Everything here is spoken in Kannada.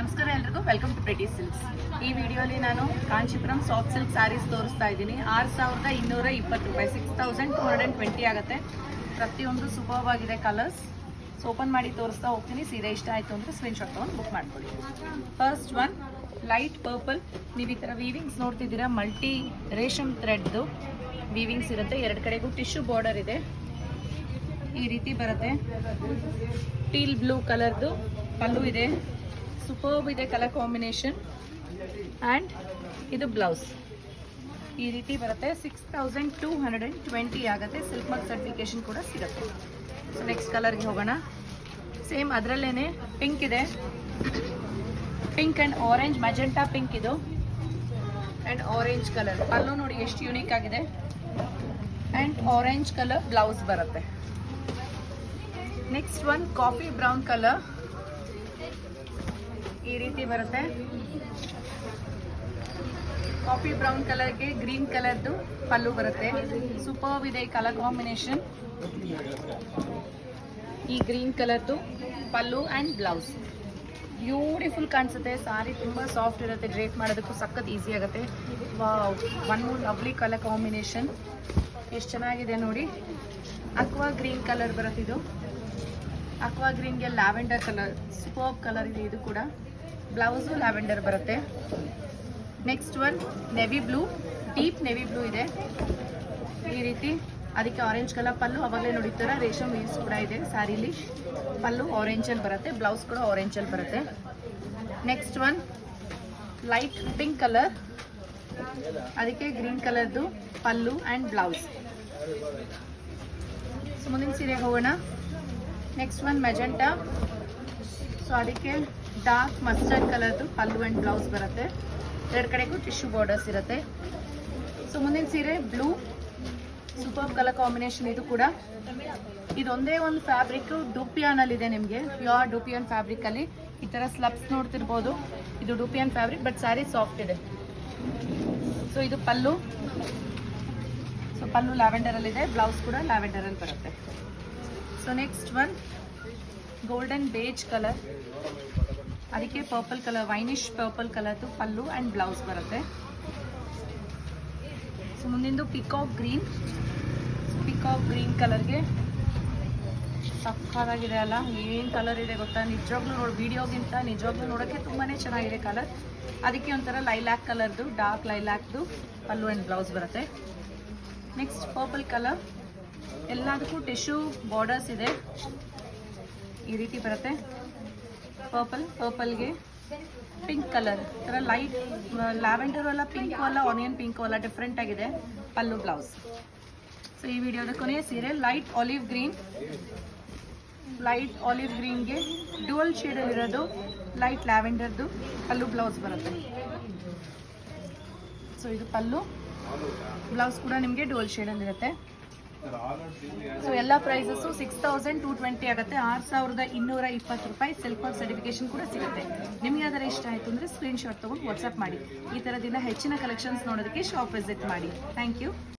ನಮಸ್ಕಾರ ಎಲ್ರಿಗೂ ವೆಲ್ಕಮ್ ಟು ಪ್ರಿಟಿ ಸಿಲ್ಕ್ಸ್ ಈ ವಿಡಿಯೋಲಿ ನಾನು ಕಾಂಚೀಪುರಂ ಸಾಫ್ಟ್ ಸಿಲ್ಕ್ ಸ್ಯಾರೀಸ್ ತೋರಿಸ್ತಾ ಇದ್ದೀನಿ. ಆರು ಸಾವಿರದ ಇನ್ನೂರ ಇಪ್ಪತ್ತು ರೂಪಾಯಿ six thousand two hundred twenty ಆಗುತ್ತೆ. ಪ್ರತಿಯೊಂದು ಆಗಿದೆ ಕಲರ್ಸ್ ಸೊ ಓಪನ್ ಮಾಡಿ ತೋರಿಸ್ತಾ ಹೋಗ್ತೀನಿ. ಸೀರೆ ಇಷ್ಟ ಆಯಿತು ಅಂದರೆ ಸ್ಕ್ರೀನ್ಶಾಟ್ ತೊಗೊಂಡು ಬುಕ್ ಮಾಡ್ಕೊಳ್ಳಿ. ಫಸ್ಟ್ ಒನ್ ಲೈಟ್ ಪರ್ಪಲ್ ನೀವು ಈ ಥರ ವೀವಿಂಗ್ಸ್ ನೋಡ್ತಿದ್ದೀರಾ ಮಲ್ಟಿ ರೇಷಮ್ ಥ್ರೆಡ್ದು ವೀವಿಂಗ್ಸ್ ಇರುತ್ತೆ. ಎರಡು ಕಡೆಗೂ ಟಿಶ್ಯೂ ಬಾರ್ಡರ್ ಇದೆ. ಈ ರೀತಿ ಬರುತ್ತೆ. ಟೀಲ್ ಬ್ಲೂ ಕಲರ್ದು ಪಲ್ಲು ಇದೆ. ಸೂಪರ್ಬ್ ಇದೆ ಕಲರ್ ಕಾಂಬಿನೇಷನ್ ಆ್ಯಂಡ್ ಇದು ಬ್ಲೌಸ್ ಈ ರೀತಿ ಬರುತ್ತೆ. Six thousand two hundred and twenty ಆಗುತ್ತೆ. ಸಿಲ್ಕ್ ಮಾರ್ಕ್ ಸರ್ಟಿಫಿಕೇಶನ್ ಕೂಡ ಸಿಗುತ್ತೆ. ಸೊ ನೆಕ್ಸ್ಟ್ ಕಲರ್ಗೆ ಹೋಗೋಣ. ಸೇಮ್ ಅದರಲ್ಲೇ ಪಿಂಕ್ ಇದೆ. Pink and orange magenta pink ಇದು. ಆ್ಯಂಡ್ ಆರೆಂಜ್ ಕಲರ್ ಅಲ್ಲೂ ನೋಡಿ ಎಷ್ಟು ಯೂನಿಕ್ ಆಗಿದೆ. ಆ್ಯಂಡ್ ಆರೆಂಜ್ ಕಲರ್ ಬ್ಲೌಸ್ ಬರುತ್ತೆ. Next one coffee brown colour ಈ ರೀತಿ ಬರುತ್ತೆ. ಕಾಫಿ ಬ್ರೌನ್ ಕಲರ್ಗೆ ಗ್ರೀನ್ ಕಲರ್ದು ಪಲ್ಲು ಬರುತ್ತೆ. ಸೂಪರ್ ಇದೆ ಕಲರ್ ಕಾಂಬಿನೇಷನ್ ಈ ಗ್ರೀನ್ ಕಲರ್ದು ಪಲ್ಲು ಆ್ಯಂಡ್ ಬ್ಲೌಸ್ ಬ್ಯೂಟಿಫುಲ್ ಕಾಣಿಸುತ್ತೆ. ಸಾರಿ ತುಂಬ ಸಾಫ್ಟ್ ಇರುತ್ತೆ. ಡ್ರೇಪ್ ಮಾಡೋದಕ್ಕೂ ಸಖತ್ ಈಸಿ ಆಗುತ್ತೆ. ಒನ್ ಮೂರ್ ಲವ್ಲಿ ಕಲರ್ ಕಾಂಬಿನೇಷನ್ ಎಷ್ಟು ಚೆನ್ನಾಗಿದೆ ನೋಡಿ. ಅಕ್ವಾ ಗ್ರೀನ್ ಕಲರ್ ಬರುತ್ತೆ ಇದು ಅಕ್ವಾ ಗ್ರೀನ್ಗೆ ಲ್ಯಾವೆಂಡರ್ ಕಲರ್ ಸೂಪರ್ ಕಲರ್ ಇದೆ ಇದು ಕೂಡ. ಬ್ಲೌಸು ಲ್ಯಾವೆಂಡರ್ ಬರುತ್ತೆ. Next one navy blue deep navy blue ಇದೆ. ಈ ರೀತಿ ಅದಕ್ಕೆ ಆರೆಂಜ್ ಕಲರ್ ಪಲ್ಲು ಅವಾಗಲೇ ನೋಡಿತರ ರೇಷಮ್ ವೀವ್ಸ್ ಕೂಡ ಇದೆ ಸ್ಯಾರಿಲಿ ಪಲ್ಲು ಆರೆಂಜಲ್ಲಿ ಬರುತ್ತೆ ಬ್ಲೌಸ್ ಕೂಡ ಆರೆಂಜಲ್ಲಿ ಬರುತ್ತೆ. Next one light pink colour ಅದಕ್ಕೆ ಗ್ರೀನ್ ಕಲರ್ದು ಪಲ್ಲು ಆ್ಯಂಡ್ ಬ್ಲೌಸ್ ಮುಂದಿನ ಸೀರೆಗೆ ಹೋಗೋಣ. ನೆಕ್ಸ್ಟ್ ಒನ್ ಮೆಜೆಂಟಾ ಸೊ ಅದಕ್ಕೆ ಡಾರ್ಕ್ ಮಸ್ಟರ್ಡ್ ಕಲರ್ದು ಪಲ್ಲು ಆ್ಯಂಡ್ ಬ್ಲೌಸ್ ಬರುತ್ತೆ. ಎರಡು ಕಡೆಗೂ ಟಿಶ್ಯೂ ಬಾರ್ಡರ್ಸ್ ಇರುತ್ತೆ. ಸೊ ಮುಂದಿನ ಸೀರೆ ಬ್ಲೂ ಸೂಪರ್ ಕಲರ್ ಕಾಂಬಿನೇಷನ್ ಇದು ಕೂಡ. ಇದೊಂದೇ ಒಂದು ಫ್ಯಾಬ್ರಿಕ್ ಡೂಪಿಯಾನಲ್ಲಿ ಇದೆ ನಿಮಗೆ. ಪ್ಯೂರ್ ಡೂಪಿಯನ್ ಫ್ಯಾಬ್ರಿಕ್ ಅಲ್ಲಿ. ಈ ತರ ಸ್ಲಬ್ಸ್ ನೋಡ್ತಿರ್ಬೋದು. ಇದು dupion fabric but sari soft ಇದೆ. ಸೊ ಇದು ಪಲ್ಲು. ಸೊ ಪಲ್ಲು ಲ್ಯಾವೆಂಡರ್ ಅಲ್ಲಿ ಇದೆ. ಬ್ಲೌಸ್ ಕೂಡ ಲ್ಯಾವೆಂಡರಲ್ಲಿ ಬರುತ್ತೆ. So next one golden beige colour ಅದಕ್ಕೆ ಪರ್ಪಲ್ ಕಲರ್, ವೈನಿಶ್ ಪರ್ಪಲ್ ಕಲರ್ದು ಪಲ್ಲು ಆ್ಯಂಡ್ ಬ್ಲೌಸ್ ಬರುತ್ತೆ. ಸೊ ಮುಂದಿಂದು ಪಿಕಾಕ್ ಗ್ರೀನ್ ಪಿಕಾಕ್ ಗ್ರೀನ್ ಕಲರ್ಗೆ ಸಕ್ಕಾಗಿದೆ ಅಲ್ಲ? ಏನು ಕಲರ್ ಇದೆ ಗೊತ್ತಾ? ನಿಜವಾಗ್ಲೂ ನೋಡಿ ವಿಡಿಯೋಗಿಂತ ನಿಜವಾಗ್ಲೂ ನೋಡೋಕ್ಕೆ ತುಂಬಾ ಚೆನ್ನಾಗಿದೆ ಕಲರ್ ಅದಕ್ಕೆ ಒಂಥರ ಲೈಲ್ಯಾಕ್ ಕಲರ್ದು ಡಾರ್ಕ್ ಲೈಲ್ಯಾಕ್ದು ಪಲ್ಲು ಆ್ಯಂಡ್ ಬ್ಲೌಸ್ ಬರುತ್ತೆ. ನೆಕ್ಸ್ಟ್ ಪರ್ಪಲ್ ಕಲರ್ ಎಲ್ಲದಕ್ಕೂ ಟಿಶ್ಯೂ ಬಾರ್ಡರ್ಸ್ ಇದೆ. ಈ ರೀತಿ ಬರುತ್ತೆ. ಪರ್ಪಲ್, ಪರ್ಪಲ್ಗೆ ಪಿಂಕ್ ಕಲರ್ ಥರ ಲೈಟ್ ಲ್ಯಾವೆಂಡರ್ ಅಲ್ಲ ಪಿಂಕು ಅಲ್ಲ ಆನಿಯನ್ ಪಿಂಕು ಅಲ್ಲ ಡಿಫ್ರೆಂಟ್ ಆಗಿದೆ. ಪಲ್ಲು ಬ್ಲೌಸ್ ಸೊ ಈ ವಿಡಿಯೋದ ಕೊನೆಯ ಸೀರೆ light olive green light olive ಗ್ರೀನ್ಗೆ dual ಶೇಡಲ್ಲಿರೋದು ಲೈಟ್ ಲ್ಯಾವೆಂಡರ್ದು ಪಲ್ಲು ಬ್ಲೌಸ್ ಬರುತ್ತೆ. ಸೊ ಇದು ಪಲ್ಲು. ಬ್ಲೌಸ್ ಕೂಡ ನಿಮಗೆ ಡುವಲ್ ಶೇಡಲ್ಲಿರುತ್ತೆ ಸೊ ಎಲ್ಲ prices six thousand two twenty ಆಗುತ್ತೆ. ಆರು ಸಾವಿರದ ಇನ್ನೂರ ಇಪ್ಪತ್ತು ರೂಪಾಯಿ ಸೆಲ್ಫ್ ಮಾರ್ಕ್ ಸರ್ಟಿಫಿಕೇಶನ್ ಕೂಡ ಸಿಗುತ್ತೆ. ನಿಮಗೆ ಅದರ ಇಷ್ಟ ಆಯಿತು ಅಂದರೆ ಸ್ಕ್ರೀನ್ಶಾಟ್ ತೊಗೊಂಡು ವಾಟ್ಸಪ್ ಮಾಡಿ. ಈ ಥರದಿಂದ ಹೆಚ್ಚಿನ ಕಲೆಕ್ಷನ್ಸ್ ನೋಡೋದಕ್ಕೆ ಶಾಪ್ ವಿಸಿಟ್ ಮಾಡಿ. Thank you